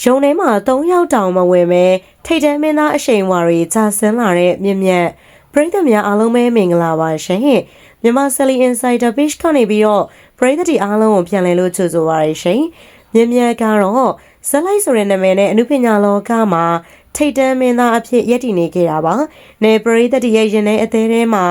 ရုံထဲမှာ၃ယောက်တောင်မဝင်ပဲထိတ်တန်းမင်းသားအရှိန်ဝါတွေကြာဆင်းလာတဲ့မြင့်မြတ်ပရိသတ်များအားလုံးပဲမင်္ဂလာပါရှင်မြန်မာ Sally Insider Page ကနေပြီးတော့ပရိသတ်ဒီအားလုံးကိုပြန်လည်လို့ကြိုဆိုပါရရှင်မြင့်မြတ်ကတော့ဇက်လိုက်ဆိုတဲ့နာမည်နဲ့အနုပညာလောကမှာထိတ်တန်းမင်းသားအဖြစ်ရည်တည်နေခဲ့တာပါ။နေပရိသတ်ရဲ့ရင်ထဲအသေးထဲမှာ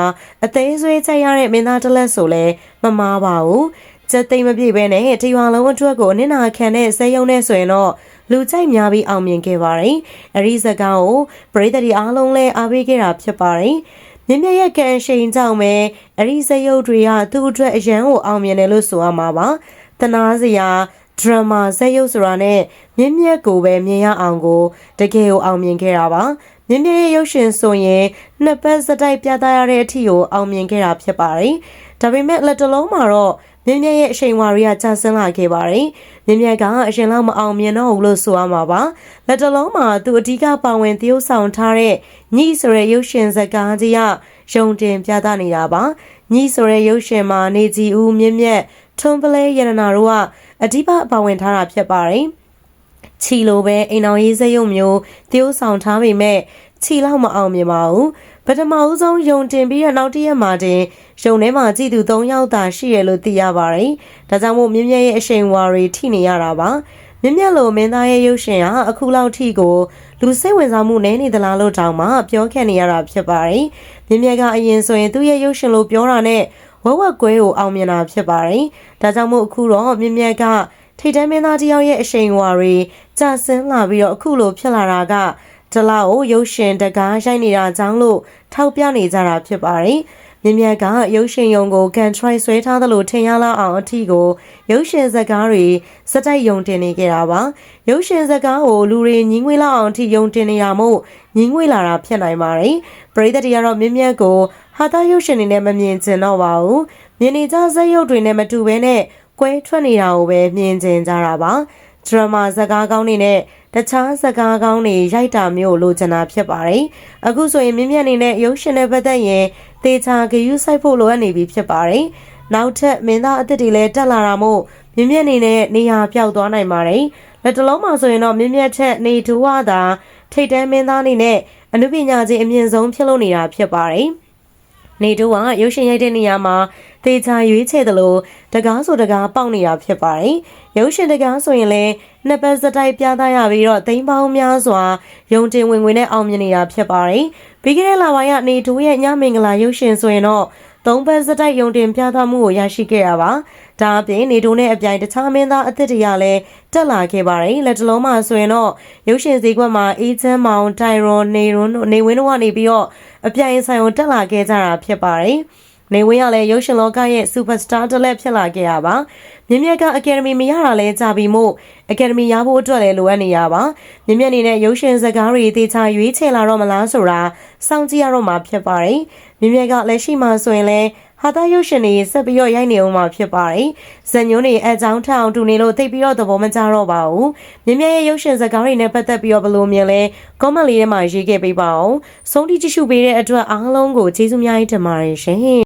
အသေးဆွဲချိုက်ရတဲ့မင်းသားတစ်လက်ဆိုလဲမမားပါဘူး။ စက်သိမ့်မပြည့်ပဲနဲ့တရွာလုံးအတွက်ကိုအနစ်နာခံတဲ့စေယုံနဲ့ဆိုရင်တော့လူကြိုက်များပြီးအောင်မြင်ခဲ့ပါတယ်။အရိစကားကိုပရိသတ်အားလုံးလဲအားပေးခဲ့တာဖြစ်ပါတယ်။မြင့်မြတ်ရဲ့ကန်ရှိန်ကြောင့်ပဲအရိစရုပ်တွေကသူ့အတွက်အရန်ကိုအောင်မြင်တယ်လို့ဆိုရမှာပါ။တနာစရာဒရမာဇက်ရုပ်ဆိုတာနဲ့မြင့်မြတ်ကိုပဲမြင်ရအောင်ကိုတကယ်ကိုအောင်မြင်ခဲ့တာပါမြင့်မြတ်ရဲ့ရုပ်ရှင်ဆိုရင်နှစ်ပတ်စတိုက်ပြသရတဲ့အထိကိုအောင်မြင်ခဲ့တာဖြစ်ပါတယ်ဒါပေမဲ့လက်တလုံးမှာတော့ မြင့်မြတ်ရဲ့အချိန်ဝါရီကကြာဆင်းလာခဲ့ပါတယ်မြင့်မြတ်ကအရင်လောက်မအောင်မြင်တော့ဘူးလို့ဆိုရမှာပါလက်တလုံးမှာသူအဓိကပါဝင်သရုပ်ဆောင်ထားတဲ့ညိဆိုတဲ့ရုပ်ရှင်ဇာတ်ကားကြီးကရုံတင်ပြသနေတာပါညိဆိုတဲ့ရုပ်ရှင်မှာနေကြည်ဦးမြင့်မြတ်ထွန်းပလဲရတနာတို့ကအဓိပပါဝင်ထားတာဖြစ်ပါတယ်။ချီလိုပဲအိမ်အောင်ရေးစရုံမျိုးတည်ဥဆောင်ထားပေမဲ့ ချီလောက်မအောင်မြင်ပါဘူး။ပထမဦးဆုံးယုံတင်ပြီးတော့နောက်တစ်ရက်မှာတင်ယုံထဲမှာကြည်သူ၃ယောက်သာရှိရလို့သိရပါတယ်။ဒါကြောင့်မို့မြင့်မြတ်ရဲ့အရှိန်ဝါတွေထိနေရတာပါ။မြင့်မြတ်လိုမင်းသားရဲ့ရုပ်ရှင်ဟာအခုလောက်ထိကိုလူစိတ်ဝင်စားမှုနည်းနေသလားလို့တောင်မှပြောခဲ့နေရတာဖြစ်ပါတယ်။မြင့်မြတ်ကအရင်ဆိုရင်သူ့ရဲ့ရုပ်ရှင်လို့ပြောတာနဲ့ဝက်ဝက်ကွဲကိုအောင်မြင်တာဖြစ်ပါတယ်။ဒါကြောင့်မို့အခုတော့မြင့်မြတ်ကထိတ်တန်းမင်းသားတယောက်ရဲ့အရှိန်အဝါတွေကြာဆင်းလာပြီးတော့အခုလိုဖြစ်လာတာက ဒလောက်ကိုရုပ်ရှင်တကားရိုက်နေတာကြောင့်လို့ထောက်ပြနေကြတာဖြစ်ပါတယ်။မြင့်မြတ်ကရုပ်ရှင်ယုံကိုကန်ထရိုက်ဆွဲထားသလိုထင်ရလောက်အောင်အထီကိုရုပ်ရှင်ဇာတ်ကားတွေစက်တိုက်ယုံတင်နေကြတာပါ။ရုပ်ရှင်ဇာတ်ကားကိုလူတွေညင်းငွေလောက်အောင်အထီယုံတင်နေရမို့ညင်းငွေလာတာဖြစ်နိုင်ပါတယ်။ပရိသတ်တွေကတော့မြင့်မြတ်ကိုဟာသားရုပ်ရှင်တွေနဲ့မမြင်ကျင်တော့ပါဘူး။မြင်နေကြဇက်ရုပ်တွေနဲ့မတူဘဲနဲ့ကွဲထွက်နေတာကိုပဲမြင်ကျင်ကြတာပါ။ ဒရမာဇာတ်ကားကောင်းတွေနဲ့တခြားဇာတ်ကားကောင်းတွေရိုက်တာမျိုးလိုချင်တာဖြစ်ပါတယ်။အခုဆိုရင်မြင့်မြတ်အနေနဲ့ရုပ်ရှင်နဲ့ပတ်သက်ရင်သေချာဂရုစိုက်ဖို့လိုအပ်နေပြီဖြစ်ပါတယ်။နောက်ထပ်မင်းသားအသစ်တွေလည်းတက်လာတာမို့မြင့်မြတ်အနေနဲ့နေရာပြောက်သွားနိုင်ပါတယ်။လက်တလုံးမှာဆိုရင်တော့မြင့်မြတ်ချက်နေတူဝတာထိတ်တန်းမင်းသားအနေနဲ့အနုပညာချင်းအမြင့်ဆုံးဖြစ်လို့နေတာဖြစ်ပါတယ်။ နေတူကရုပ်ရှင်ရိုက်တဲ့နေရာမှာသေချာရွေးချယ်တယ်လို့တကားဆိုတကားပေါက်နေတာဖြစ်ပါတယ်။ရုပ်ရှင်တကားဆိုရင်လည်းနှစ်ပတ်စတိုက်ပြသရပြီးတော့သိန်းပေါင်းများစွာယုံတင်ဝင်ဝင်နဲ့အောင်မြင်နေတာဖြစ်ပါတယ်။ပြီးခဲ့တဲ့လပိုင်းကနေတူရဲ့ညမင်္ဂလာရုပ်ရှင်ဆိုရင်တော့ သုံးပတ်စတိုက်ယုံတင်ပြသမှုကိုရရှိခဲ့ရပါ။ဒါအပြင်နေတိုးနဲ့အပြိုင်တခြားမင်းသားအသစ်တွေကလည်းတက်လာခဲ့ပါတယ်။လက်တလုံးမှာဆိုရင်တော့ရုပ်ရှင်ဈေးကွက်မှာအေးချမ်းမောင်တိုင်ရွန်နေရွန်နေဝင်းတို့ကနေပြီးတော့အပြိုင်ဆိုင်ကိုတက်လာခဲ့ကြတာဖြစ်ပါတယ်။ နေဝင်းကလည်းရုပ်ရှင်လောကရဲ့ superstar တစ်လက်ဖြစ်လာခဲ့ရပါမြင့်မြတ်ကအကယ်ဒမီမရတာလဲကြပြီမို့အကယ်ဒမီရဖို့အတွက်လည်းလိုအပ်နေရပါမြင့်မြတ်အနေနဲ့ရုပ်ရှင်စကားတွေသေချာရွေးချယ်လာတော့မလားဆိုတာစောင့်ကြည့်ရတော့မှာဖြစ်ပါတယ်မြင့်မြတ်ကလက်ရှိမှာဆိုရင်လည်းဟာသားရုပ်ရှင်တွေဆက်ပြီးတော့ရိုက်နေအောင်မှာဖြစ်ပါတယ်။ဇန်ညွန်းတွေအကြောင်းထအောင်တူနေလို့သိပြီးတော့သဘောမကျတော့ပါဘူး။မြင်မြရဲ့ရုပ်ရှင်စကားတွေနဲ့ပတ်သက်ပြီးတော့ဘယ်လိုမြင်လဲ။ comment လေးထဲမှာရေးခဲ့ပေးပါအောင်။ဆုံးထိကြည့်ရှုပေးတဲ့အတွက်အားလုံးကိုကျေးဇူးများတင်ပါတယ်ရှင်။